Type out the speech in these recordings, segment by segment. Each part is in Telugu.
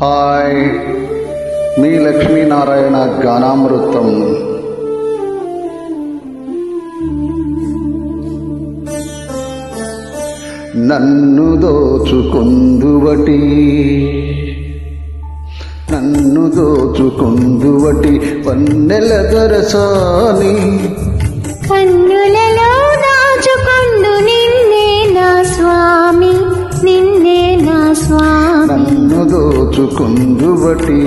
హాయ్. మీ లక్ష్మీనారాయణ గానామృతం. నన్ను దోచుకుందువటి నన్ను దోచుకుందువటి పన్నెల దొరసాని. కన్నులలో దోచుకుందువటి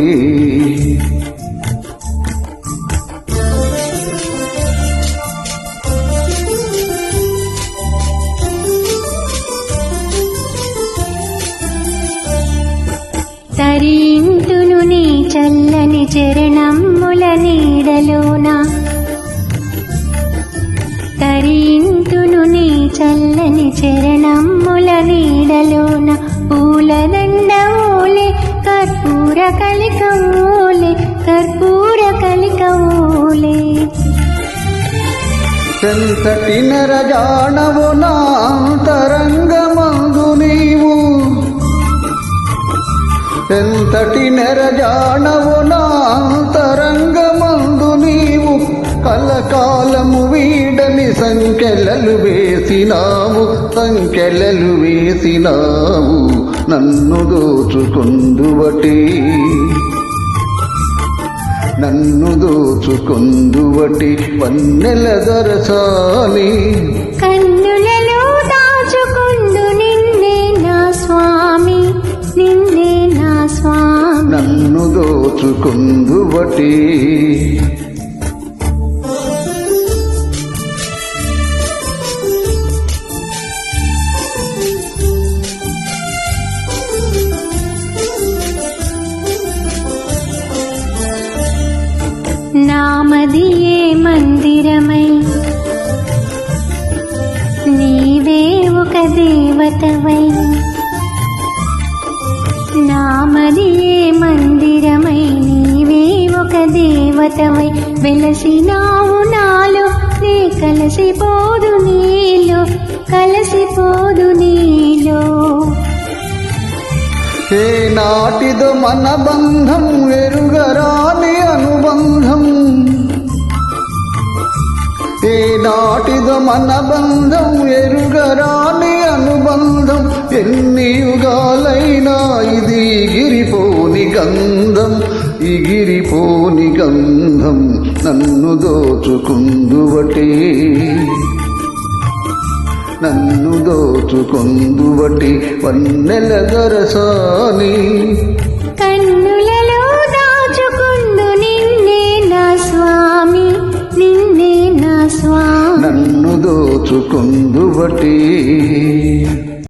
తరింతును నీ చల్లని చరణముల నీడలోన? తరింతును నీ చల్లని చరణముల నీడలోన? పూలదండ ఓలే కర్పూర కలిక ఓలే కర్పూర కలిక ఓలే ఎంతటి నరజానవు నా అంతరంగమందు నీవు? ఎంతటి నెరజానవు నా అంతరంగమందు నీవు? కలకాలము వీడని సంఖ్యలలు వేసినావు సంఖ్యలలు వేసినావు. నన్ను దోచుకుందువటి. నన్ను దోచుకుందువటి వన్నెల దొరసాని. కన్నులలో దాచుకొండు నిన్నే నా స్వామి నిన్నే నా స్వామి. నన్ను దోచుకుందువటి. దేవతవై నామదియే మందిరమై నీవే ఒక దేవతవై. వెలసినావు నాలో నీ కలసిపోదు నీలో కలసిపోదు నీలో. ఏ నాటిదో మన బంధం ఎరుగరాని అనుబంధం. ఏనాటిదో మన బంధం ఎరుగరాని అనుబంధం? ఎన్ని యుగాలైనా ఇది గిరిపోని గంధం. ఈ గిరిపోని గంధం నన్ను దోచుకుందువటే. నన్ను దోచుకుందువటి వన్నెల దొరసాని. దోచుకుందువటి